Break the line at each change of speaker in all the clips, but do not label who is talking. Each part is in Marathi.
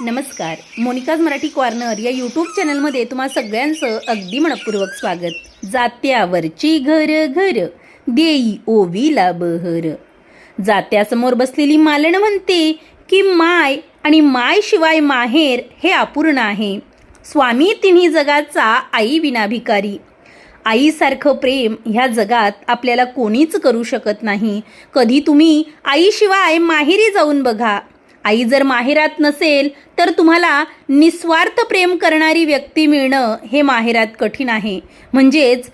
नमस्कार. मोनिकाज मराठी कॉर्नर या यूट्यूब चॅनलमध्ये तुम्हा सगळ्यांचं अगदी मनपूर्वक स्वागत. जात्यावरची घर घर देई ओवीला बहर. जात्यासमोर बसलेली मालन म्हणते की माय आणि माय शिवाय माहेर हे अपूर्ण आहे. स्वामी तिन्ही जगाचा आई विनाभिकारी. आईसारखं प्रेम ह्या जगात आपल्याला कोणीच करू शकत नाही. कधी तुम्ही आईशिवाय माहेरी जाऊन बघा. आई जर माहेरात नसेल तर तुम्हाला निस्वार्थ प्रेम करणारी व्यक्ती मिळणं हे माहेरात कठीण आहे. म्हणजेच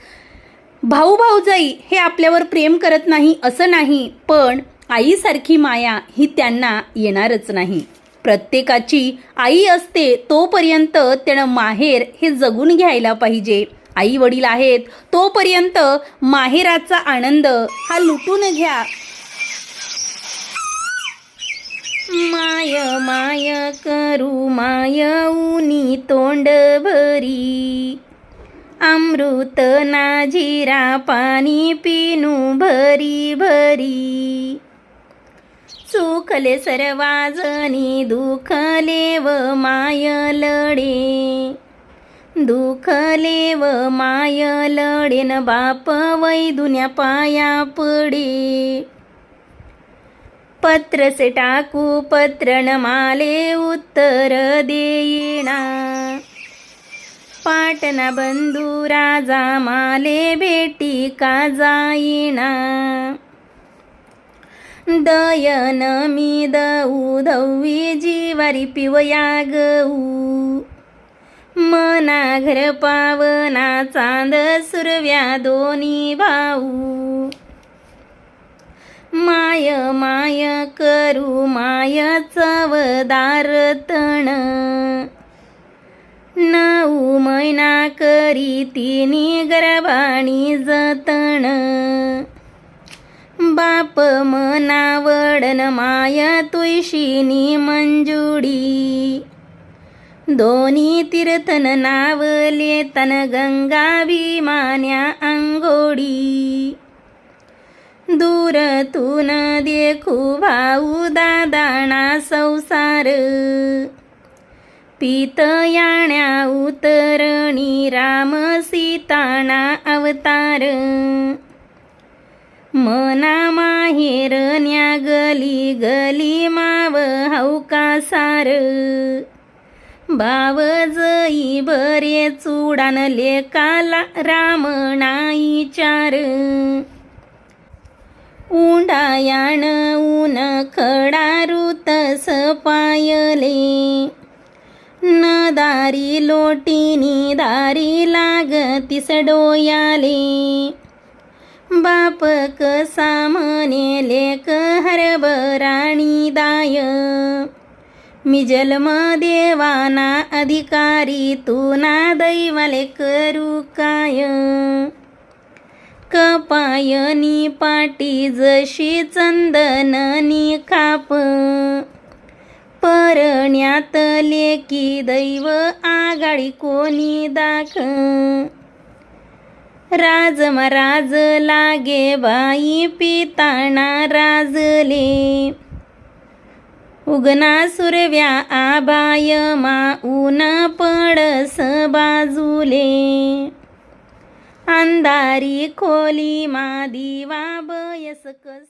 भाऊ भाऊजाई हे आपल्यावर प्रेम करत नाही असं नाही पण आईसारखी माया ही त्यांना येणारच नाही. प्रत्येकाची आई असते तोपर्यंत त्यानं माहेर हे जगून घ्यायला पाहिजे. आई वडील आहेत तोपर्यंत माहेराचा आनंद हा लुटून घ्या. माय माय करू माय उनी तोंड भरी अमृत नाझिरा पाणी पिनू भरी भरी. सुखले सर्वाजनी दुखले व माय लढे. दुखले व माय लढेन बाप वैदुन्या पाया पडे. पत्र से टाकू पत्र माले उत्तर देईना। पाटना बंधू राजा माले भेटी का जाईना। दयन मी दऊ धवी जीवारी पिवया गऊ मना घर पावना चांद सुरव्या दोन्ही भाऊ। माय माय करू माय चवदार तण. नऊ मैना करी तिनी गर्भाणी जतण. बाप मनावडन माय तुळशीनी मंजुडी. दोन्ही तीर्थन नावले तन गंगा भीमान्या अंगोडी. दूरतून देखू भाऊ दादाणा संसार. पित याण्या उतरणी राम सीताणा अवतार. मना माहेर न्या गली गली माव हौकासार बाव जई बरे चुडान लेकाला राम नाई चार. उंडायाण ऊन खडा सपायले पायले. न दारी लोटीनी दारी लागतीस डोयाले. बाप कसा म्हणे लेक हरबराणी दाय. मी जन्म देवाना अधिकारी तू ना दैवाले करू काय? कपायनी पाटी जशी चंदननी खाप. परण्यात लेकी दैव आघाडी कोणी दाख. राज राज लागे बाई पिताना राजले. उगना सुरव्या आबाय माऊन पडस बाजूले. अंधारी खोली मा दिवा बयस कस